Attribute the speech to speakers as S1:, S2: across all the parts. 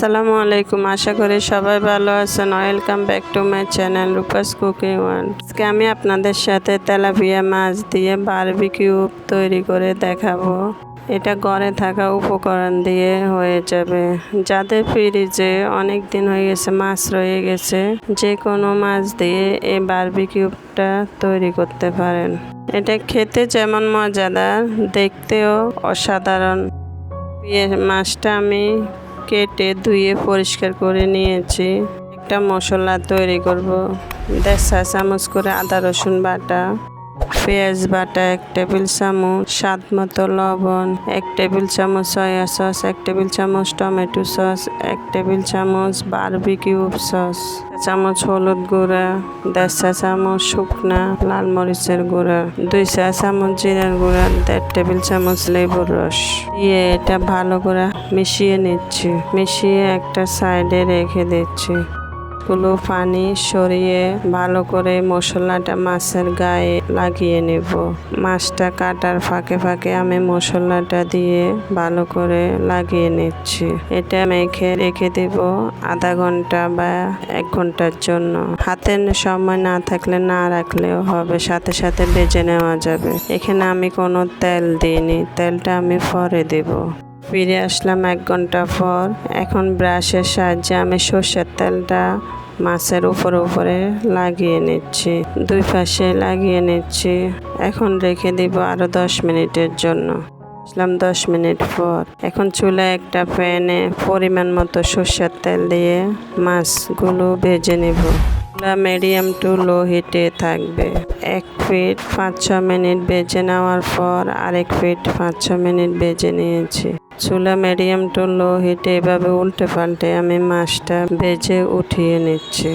S1: আসসালামু আলাইকুম। আশা করি সবাই ভালো আছেন। Welcome back to my channel Rupa's cooking one আজকে আমি আপনাদের সাথে তেলাপিয়া মাছ দিয়ে বারবিকিউ তৈরি করে দেখাবো। এটা ঘরে থাকা উপকরণ দিয়ে হয়ে যাবে। যাদের ফ্রিজে অনেক দিন হয়ে গেছে, মাছ রয়ে গেছে যে কোনো মাছ দিয়ে এই বারবিকিউটা তৈরি করতে পারেন। এটা খেতে যেমন মজাদার, দেখতেও অসাধারণ। মাছটা আমি কেটে ধুয়ে পরিষ্কার করে নিয়েছি। একটা মশলা তৈরি করব। দেড় চা চামচ করে আদা রসুন বাটা। পেঁয়াজ, বাটা, এক টেবিল চামচ, স্বাদ মতো লবণ, এক টেবিল চামচ সয়া সস, এক টেবিল চামচ টমেটো সস, এক টেবিল চামচ বারবিকিউ সস চামচ হলুদ গুঁড়া, দেড় চা চামচ শুকনা লাল মরিচের গুঁড়া, দুই চা চামচ জিরার গুঁড়া, দেড় টেবিল চামচ লেবুর রস। দিয়ে এটা ভালো করে মিশিয়ে নিচ্ছি। মিশিয়ে একটা সাইডে রেখে দিচ্ছি। গুলো পানি সরিয়ে ভালো করে মশলাটা মাছের গায়ে লাগিয়ে নেব। মাছটা কাটার ফাঁকে ফাঁকে আমি মশলাটা দিয়ে ভালো করে লাগিয়ে নিচ্ছি। এটা মেখে রেখে দেব আধা ঘণ্টা বা এক ঘণ্টার জন্য। হাতে সময় না থাকলে না রাখলেও হবে, সাথে সাথে বেজে নেওয়া যাবে। এখানে আমি কোনো তেল দিইনি, তেলটা আমি পরে দেব। ফিরে আসলাম এক ঘণ্টা পর। এখন ব্রাশের সাহায্যে আমি সর্ষের তেলটা মাছের উপরে উপরে লাগিয়ে নিচ্ছি, দুই পাশে লাগিয়ে নিচ্ছি। এখন রেখে দিব আরও দশ মিনিটের জন্য। আসলাম দশ মিনিট পর। এখন চুলে একটা প্যানে পরিমাণ মতো সর্ষের তেল দিয়ে মাছগুলো ভেজে নেব। মিডিয়াম টু লো হিটে থাকবে। এক ফিট পাঁচ ছ মিনিট বেজে নেওয়ার পর আরেক ফিট পাঁচ ছ মিনিট বেজে নিয়েছি। চুলা মিডিয়াম টু লো হিটে এভাবে উল্টে পাল্টে আমি মাছটা বেজে উঠিয়ে নিচ্ছি।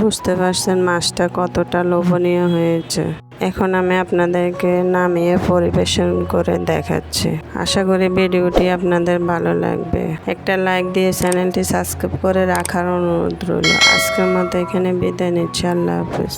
S1: বুঝতে পারছেন মাছটা কতটা লোভনীয় হয়েছে। এখন আমি আপনাদেরকে নামিয়ে পরিবেশন করে দেখাচ্ছি। আশা করি ভিডিওটি আপনাদের ভালো লাগবে। একটা লাইক দিয়ে চ্যানেলটি সাবস্ক্রাইব করে রাখার অনুরোধ রইল। আজকের মতো এখানে বিদায় নিচ্ছি। আল্লাহ হাফিজ।